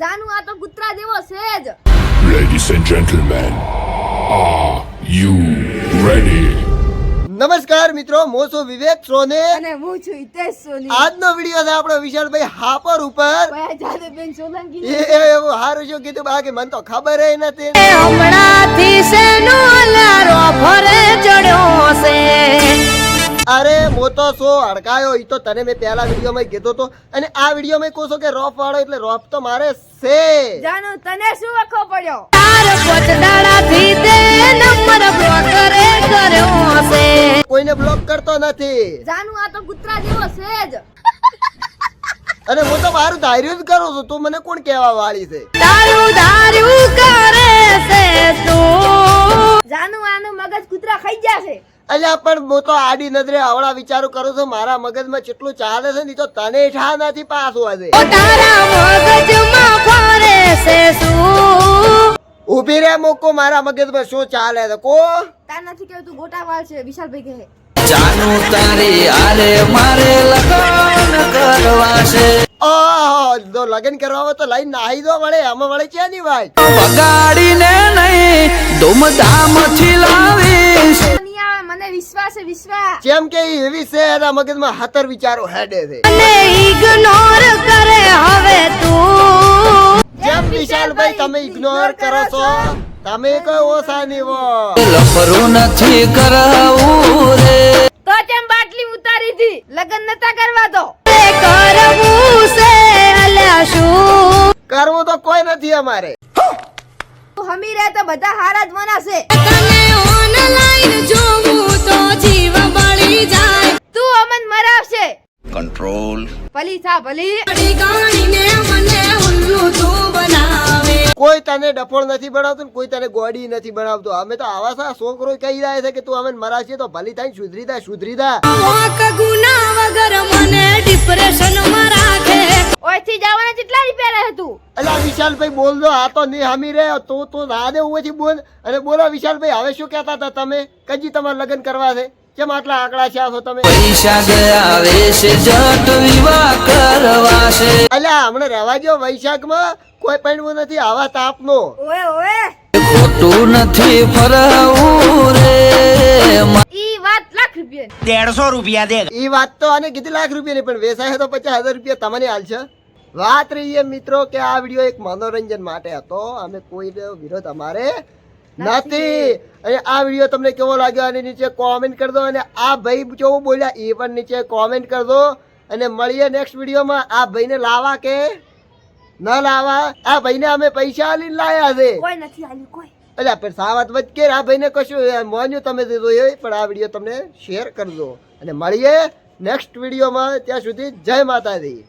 જાનું આ તો કૂતરા જેવો છે જ. Ladies and gentlemen are you ready નમસ્કાર મિત્રો હું છું વિવેક સોને. અને હું છું હિતેશ સોની. આજનો વીડિયો છે આપણો વિશાલભાઈ હાપર ઉપર. ભાઈ સોલંકી. એ એ એવું હારું શું કીધું બાકી મને તો ખબર એ નથી. હમણાંથી સેનો લારો ફરે ચડ્યો છે અરે મો તો સો અડકાયો ઈ તો તને મેં પહેલા વિડીયોમાં કીધો તો અને આ વિડીયોમાં કહું છું કે રોફ વાળો એટલે રોફ તો મારે છે. જાનું તને શું વખો પડ્યો? તાર પોચડાડાથી દે નંબર બ્લોકરે કર્યો હશે. કોઈને બ્લોક કરતો નથી. જાનું આ તો કૂતરા જેવો છે જ. અને હું તો મારું ધાર્યું જ કરું છું તું મને કોણ કહેવા વાળી છે? તારું ધાર્યું કરે છે તું. જાનું આનું મગજ કૂતરા ખાઈ ગયા છે. અલ્યા પણ હું તો આડી નજરે આવડા વિચારો કરું છું. મારા મગજમાં કેટલું ચાલે છે ને તો તને ઠા નથી પાસ છે શું? ઊભી રે મોકો મારા મગજમાં શું ચાલે છે? કો? તાર નથી કેવું તું ગોટા વાળ છે વિશાલભાઈ કહે. જાનું તારી આરે મારે લગન કરવા છે. ઓહો જો લગ્ન કરવામાં તો લઈને નાહી દો વળે. આમાં વળે ક્યાં ની ભાઈ બગાડીને નહીં જેમ કે એવી છે એના મગજમાં હાતર વિચારો હેડે છે. અને ઇગ્નોર કરે હવે તું. જેમ વિશાલભાઈ તમે ઇગ્નોર કરો છો. તમે કોઈ ઓછા નહીં હો. લફરું નથી કરાવું રે. તો કેમ બાટલી ઉતારી હતી લગન નતા કરવા દો. કરવું છે અલ્યા શું? કરવું તો કોઈ નથી અમારે. હમી રહે તો બધા હારા જ મનાશે. તને ઓનલાઈન જોવું તો જીવ બળી જાય. તું અમન મરાવશે. કંટ્રોલ. ભલી સા ભલી. ગાણીને મને ઉલ્લુ તું બનાવે. કોઈ તને ડફોળ નથી બનાવતું ને કોઈ તને ગોડી નથી બનાવતું. અમે તો આવા સા છોકરો કહી રહ્યા છે કે તું અમે મરાશે તો ભલી થાય સુધરી દા સુધરી દા વાક ગુના વગર મને ડિપ્રેશનમાં રાખે. ઓયથી જવાના કેટલા રૂપિયા રહે તું અલા વિશાલભાઈ બોલ દો આ તો નહીં હમી રે તો તો ના દે ઉવેથી બોલ. અને બોલો વિશાલભાઈ હવે શું કહેતા હતા તમે? કજી તમારે લગ્ન કરવા છે? કેમ આટલા આંકડા છે આવો તમે? પૈસા ગયા વેશે જટ વિવાહ કરવા છે અલ્યા હમણે રહેવા જો વૈશાખમાં. કોઈ પૈણવું નથી આવા તાપનો. ઓએ ઓએ ખોટું નથી ફરવું રે. ઈ વાત લાખ રૂપિયા ઈ વાત તો આને કીધી લાખ રૂપિયાની પણ વેસાય તો પચાસ હજાર રૂપિયા તમને હાલશે વાત રહી મિત્રો કે આ વીડિયો એક મનોરંજન માટે હતો. અમે કોઈ વિરોધ અમારે નથી. આ વીડિયો તમને કેવો લાગ્યો અને નીચે કોમેન્ટ કરી દો અને આ ભાઈ કેવું બોલ્યા એ પણ નીચે કોમેન્ટ કરી દો. અને મળીએ નેક્સ્ટ વિડીયોમાં આ ભાઈને લાવા કે ન લાવા? આ ભાઈને અમે પૈસા આલીને લાયા છે. કોઈ નથી આલી કોઈ. અલ્યા પણ સાવત વચ્ચે આ ભાઈને કશું મોન્યું તમે દીધું એ પણ આ વીડિયો તમને શેર કરજો અને મળીએ નેક્સ્ટ વિડીયોમાં ત્યાં સુધી જય માતાજી.